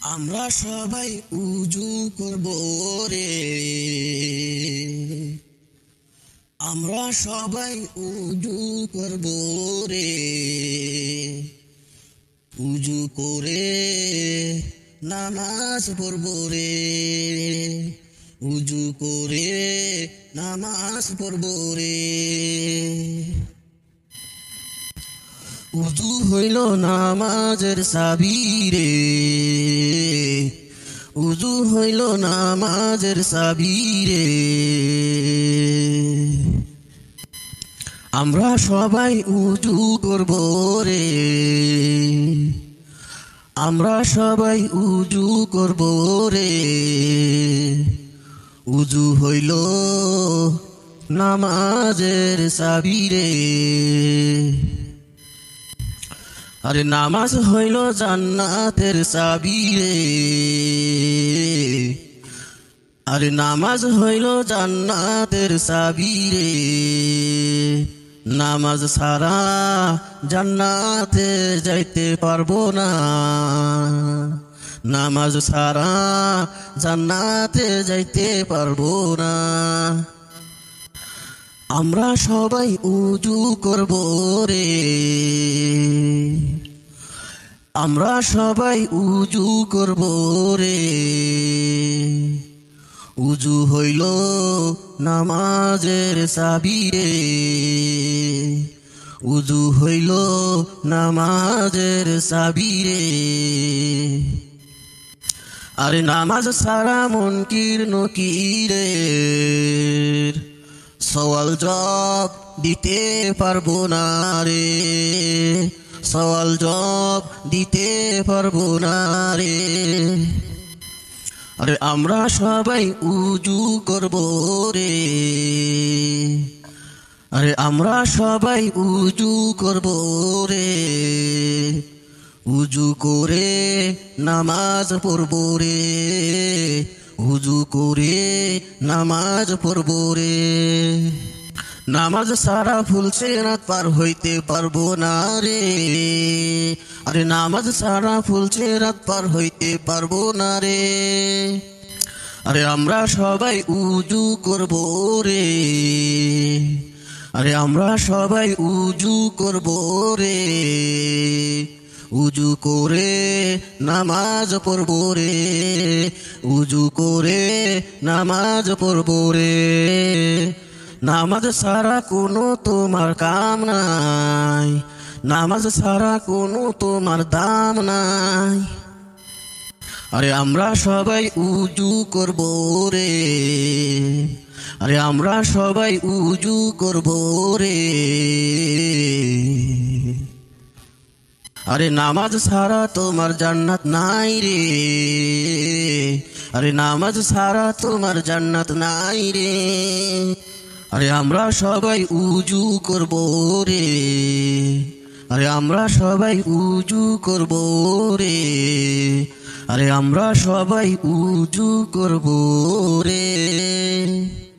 আমরা সবাই উজু করব রে। আমরা সবাই উজু করব রে। উজু করে নামাজ পড়ব রে। উজু করে নামাজ পড়ব রে। উজু হইল নামাজের সাবিরে। উজু হইল নামাজের সাবিরে। আমরা সবাই উজু করব রে। আমরা সবাই উজু করব রে। উজু হইল নামাজের সাবিরে। আরে নামাজ হইল জান্নাতের সাবিরে। আরে নামাজ হইল জান্নাতের সাবিরে। নামাজ সারা জান্নাতে যাইতে পারব না। নামাজ সারা জান্নাতে যাইতে পারব না। আমরা সবাই উজু করব রে। আমরা সবাই উজু করব রে। উজু হইল নামাজের সাবিরে উজু হইল নামাজের সাবিরে আরে নামাজ সারা মন কীর্ণ কীরের? সওয়াল জব দিতে পারব না রে। সওয়াল জব দিতে পারব না রে। আরে আমরা সবাই উজু করব রে। আরে আমরা সবাই উজু করব রে। উজু করে নামাজ পড়ব রে। উজু করে নামাজ পড়ব রে। নামাজ সারা ফুলছে রাত পার হইতে পারব না রে। আরে নামাজ সারা ফুলছে রাত পার হইতে পারব না রে। আরে আমরা সবাই উজু করব রে। আরে আমরা সবাই উজু করব রে। উজু করে নামাজ পড়ব রে। উজু করে নামাজ পড়ব রে। নামাজ সারা কোনো তোমার কাম নাই। নামাজ সারা কোনো তোমার দাম নাই। আরে আমরা সবাই উজু করব রে। আরে আমরা সবাই উজু করব রে। আরে নামাজ সারা তোমার জান্নাত নাই রে। আরে নামাজ সারা তোমার জান্নাত নাই রে। আরে আমরা সবাই উজু করব রে। আরে আমরা সবাই উজু করব রে। আরে আমরা সবাই উজু করব রে।